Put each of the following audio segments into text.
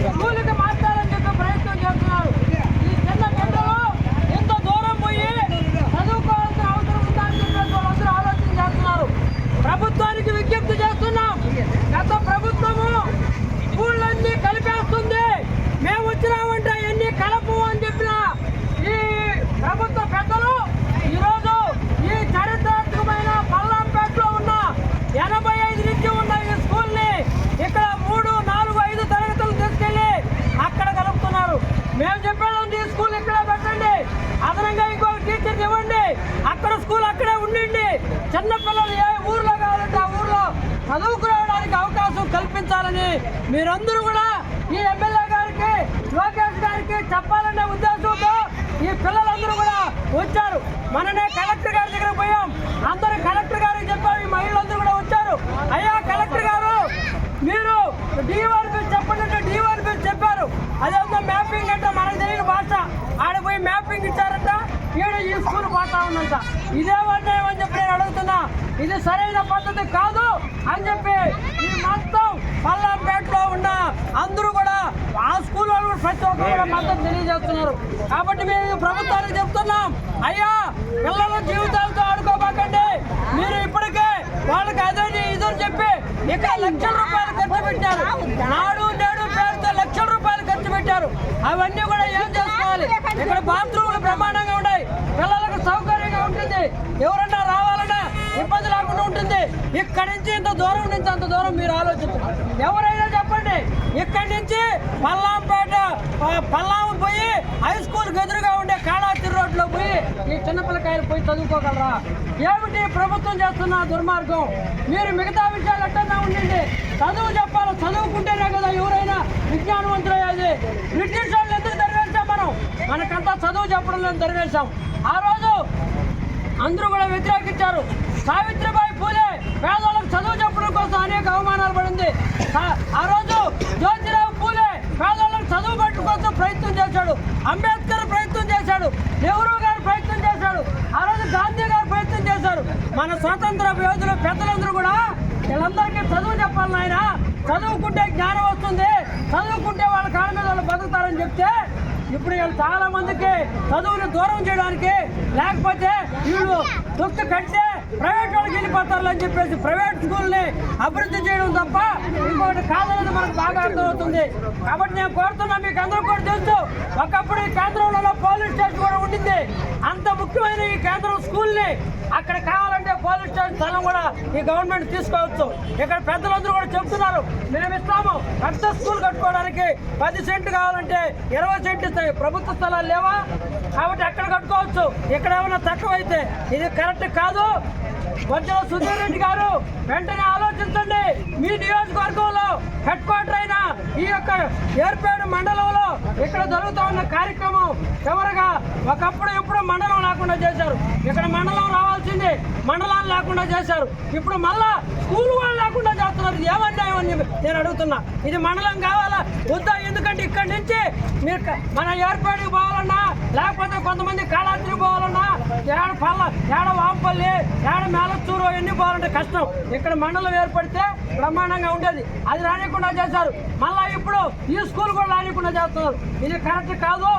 Thank you. చిన్నపిల్లలు ఏ ఊర్లో కావాలంటే ఆ ఊర్లో చదువుకునేడానికి అవకాశం కల్పించాలని మీరందరూ కూడా ఈ ఎమ్మెల్యే గారికి లోకేష్ గారికి చెప్పాలనే ఉద్దేశంతో ఈ పిల్లలందరూ కూడా వచ్చారు. మననే కలెక్టర్ గారి దగ్గర పోయాం. అందరూ కలెక్టర్ గారికి చెప్పాం ఈ మహిళలందరూ కూడా వచ్చారు. అయ్యా కలెక్టర్ గారు మీరు డిఆర్ చెప్పండి అంటే డిఆర్ చెప్పారు. అదేవిధంగా మ్యాపింగ్ అంటే మనకు తెలియని భాష. ఆడ పోయి మ్యాపింగ్ ఇచ్చారంట. ఈడ ఈ స్కూల్ పోతా ఉందంట. ఇదే అన్యాయం అని చెప్పి నేను అడుగుతున్నా ఇది సరైన పద్ధతి కాదు అని చెప్పి ఈ మొత్తం పల్లంపేటలో ఉన్న అందరూ కూడా ఆ స్కూల్ వాళ్ళు కూడా ప్రతి ఒక్కరు కూడా మద్దతు తెలియజేస్తున్నారు. కాబట్టి మేము ప్రభుత్వానికి చెప్తున్నాం అయ్యా పిల్లల జీవితాలతో ఆడుకోబాకండి. మీరు ఇప్పటికే వాళ్ళకి అదే ఇదని చెప్పి ఇక్కడ లక్షల రూపాయలు ఖర్చు పెట్టారు. నాడు నేడు పేరుతో లక్షల రూపాయలు ఖర్చు పెట్టారు. అవన్నీ కూడా ఏం చేసుకోవాలి? ఇక్కడ బాత్రూమ్లు బ్రహ్మాండంగా ఉన్నాయి. పిల్లలకు సౌకర్యంగా ఉంటుంది. ఎవరన్నా ఇక్కడి నుంచి ఇంత దూరం నుంచి అంత దూరం మీరు ఆలోచించండి ఎవరైనా చెప్పండి ఇక్కడి నుంచి పల్లాంపేట పల్లాం పోయి హై స్కూల్ ఎదురుగా ఉండే కాళాతి రోడ్లో పోయి ఈ చిన్నపిల్లకాయలు పోయి చదువుకోగలరా? ఏమిటి ప్రభుత్వం చేస్తున్న దుర్మార్గం? మీరు మిగతా విషయాలు ఎట్టన్నా ఉండండి. చదువు చెప్పాలి చదువుకుంటేనే కదా ఎవరైనా విజ్ఞానవంతులయ్యేది బ్రిటిష్ వాళ్ళు ఎందుకు దరివేశాం మనం? మనకంతా చదువు చెప్పడం లేదు దరివేశాం ఆ రోజు అందరూ కూడా వ్యతిరేకించారు. సావిత్రిబాయి పేదలకు చదువు చెప్పడం కోసం అనేక అవమానాలు పడింది. ఆ రోజు జ్యోతిరావు పూలే పేదలకు చదువు పెట్టడం కోసం ప్రయత్నం చేశాడు. అంబేద్కర్ ప్రయత్నం చేశాడు. నెహ్రూ గారు ప్రయత్నం చేశాడు. ఆ రోజు గాంధీ గారు ప్రయత్నం చేశారు. మన స్వాతంత్ర యోధులు పెద్దలందరూ కూడా వీళ్ళందరికీ చదువు చెప్పాలి నాయన. చదువుకుంటే జ్ఞానం వస్తుంది. చదువుకుంటే వాళ్ళ కాళ్ళ మీద వాళ్ళు బతుకుతారని చెప్తే ఇప్పుడు వీళ్ళు చాలా మందికి చదువుని దూరం చేయడానికి లేకపోతే వీళ్ళు తొక్కు కట్టే ప్రైవేట్ వాళ్ళకి వెళ్ళిపోతారు అని చెప్పేసి ప్రైవేట్ స్కూల్ని అభివృద్ధి చేయడం తప్ప ఇంకొకటి కాదనేది మనకు బాగా అర్థమవుతుంది. కాబట్టి నేను కోరుతున్నా మీకు అందరూ కూడా తెలుసు ఒకప్పుడు ఈ కేంద్రంలో పోలీస్ స్టేషన్ కూడా ఉండింది. అంత ముఖ్యమైన ఈ కేంద్రం స్కూల్ని అక్కడ కావాలంటే పోలీస్ స్టేషన్ స్థలం కూడా ఈ గవర్నమెంట్ తీసుకోవచ్చు. ఇక్కడ పెద్దలందరూ కూడా చెప్తున్నారు మేము ఇస్తాము. పెద్ద స్కూల్ కట్టుకోవడానికి పది సెంట్లు కావాలంటే ఇరవై సెంట్లు ఇస్తాయి. ప్రభుత్వ స్థలాలు లేవా? కాబట్టి అక్కడ కట్టుకోవచ్చు. ఇక్కడ ఏమైనా తక్కువ అయితే ఇది కరెక్ట్ కాదు. బొజ్జల సుధీర్ రెడ్డి గారు వెంటనే ఆలోచించండి. మీ నియోజకవర్గంలో హెడ్ క్వార్టర్ అయిన ఈ యొక్క ఏర్పేడు మండలంలో ఇక్కడ జరుగుతూ ఉన్న కార్యక్రమం చివరగా ఒకప్పుడు ఎప్పుడు మండలం లేకుండా చేశారు. ఇక్కడ మండలం రావాల్సింది మండలాలు లేకుండా చేశారు. ఇప్పుడు మళ్ళా స్కూల్ వాళ్ళు లేకుండా చేస్తున్నారు. ఇది అని నేను అడుగుతున్నా. ఇది మండలం కావాలా? వద్దా? ఎందుకంటే ఇక్కడి నుంచి మీరు మన ఏర్పాటుకి పోవాలన్నా లేకపోతే కొంతమంది కాళాద్రి పోవాలన్నా ఏడ ఏడ వాంపల్లి ఏడ మేలచూరు ఎన్ని పోవాలంటే కష్టం. ఇక్కడ మండలం ఏర్పడితే బ్రహ్మాండంగా ఉండేది. అది రానికుండా చేశారు. మళ్ళా ఇప్పుడు ఈ స్కూల్ కూడా రానికుండా చేస్తున్నారు. ఇది కరెక్ట్ కాదు.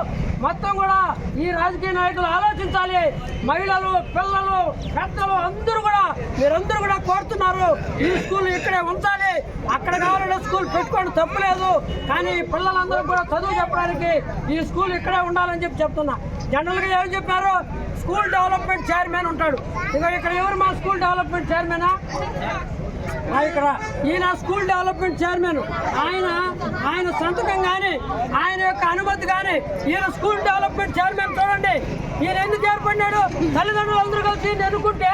మొత్తం కూడా ఈ రాజకీయ నాయకులు ఆలోచించాలి. మహిళలు పిల్లలు పెద్దలు అందరూ కూడా మీరందరూ కూడా కోరుతున్నారు. ఈ స్కూల్ ఇక్కడే ఉంచాలి. అక్కడ స్కూల్ పెట్టుకోండి తప్పులేదు. కానీ పిల్లలందరూ కూడా చదువు చెప్పడానికి ఈ స్కూల్ ఇక్కడే ఉండాలని చెప్పి చెప్తున్నా. జనరల్గా ఏం చెప్పారు? స్కూల్ డెవలప్మెంట్ చైర్మన్ ఉంటాడు. ఇక ఇక్కడ ఎవరు మా స్కూల్ డెవలప్మెంట్ చైర్మనా ఇక్కడ ఈయన స్కూల్ డెవలప్మెంట్ చైర్మన్. ఆయన ఆయన సంతకం కానీ ఆయన యొక్క అనుమతి కానీ ఈయన స్కూల్ డెవలప్మెంట్ చైర్మన్ చూడండి. ఈయన ఎందుకు ఏర్పడినాడు? తల్లిదండ్రులందరూ కలిసి ఈయన ఎన్నుకుంటే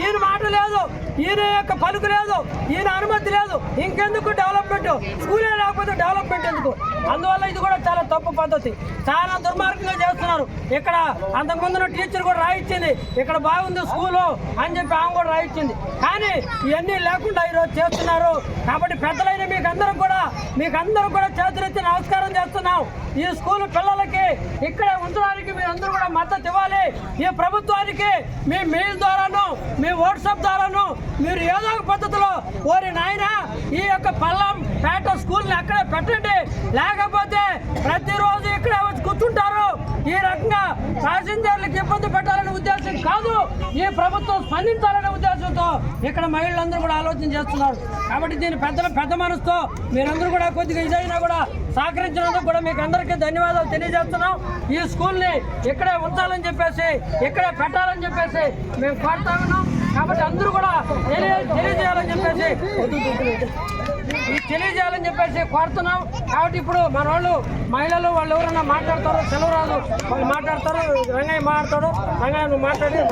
ఈయన మాట లేదు ఈయన యొక్క పలుకు లేదు ఈయన అనుమతి లేదు. ఇంకెందుకు డెవలప్మెంట్? స్కూలే లేకపోతే డెవలప్మెంట్ ఎందుకు? అందువల్ల ఇది కూడా చాలా తప్పు పద్ధతి. చాలా దుర్మార్గంగా చేస్తున్నారు. ఇక్కడ అంతకుముందు టీచర్ కూడా రాయించింది ఇక్కడ బాగుంది స్కూలు అని చెప్పి ఆమె కూడా రాయించింది కానీ ఇవన్నీ లేకుండా ఈరోజు చేస్తున్నారు. కాబట్టి పెద్దలైన మీకు అందరూ కూడా మీకు అందరూ కూడా చేతులెత్తి నమస్కారం చేస్తున్నాం. ఈ స్కూల్ పిల్లలకి ఇక్కడే ఉంచడానికి మీరందరూ కూడా మద్దతు ఇవ్వాలి. ఈ ప్రభుత్వానికి మీ మెయిల్ ద్వారాను మీ వాట్సాప్ ద్వారాను మీరు ఏదో ఒక పద్ధతిలో ఓరి నాయన ఈ యొక్క పల్లం పేట స్కూల్ని అక్కడే పెట్టండి. లేకపోతే ప్రతిరోజు ఇక్కడే వచ్చి కూర్చుంటారు. ఈ రకంగా ప్యాసింజర్లకు ఇబ్బంది పెట్టాలనే ఉద్దేశం కాదు ఈ ప్రభుత్వం స్పందించాలనే ఉద్దేశంతో ఇక్కడ మహిళలందరూ కూడా ఆలోచన చేస్తున్నారు. కాబట్టి దీని పెద్దల పెద్ద మనసుతో మీరందరూ కూడా కొద్దిగా ఇదైనా కూడా సహకరించినందుకు కూడా మీకు అందరికీ ధన్యవాదాలు తెలియజేస్తున్నాం. ఈ స్కూల్ని ఇక్కడే ఉంచాలని చెప్పేసి ఇక్కడే పెట్టాలని చెప్పేసి మేము కోరుతా ఉన్నాం. కాబట్టి అందరూ కూడా తెలియజేయాలని చెప్పేసి ఇది తెలియజేయాలని చెప్పేసి కోరుతున్నాం. కాబట్టి ఇప్పుడు మన వాళ్ళు మహిళలు వాళ్ళు ఎవరైనా మాట్లాడతారు సెలవు రాదు వాళ్ళు మాట్లాడతారు రంగయ్య మాట్లాడతాడు రంగయ్య నువ్వు మాట్లాడి.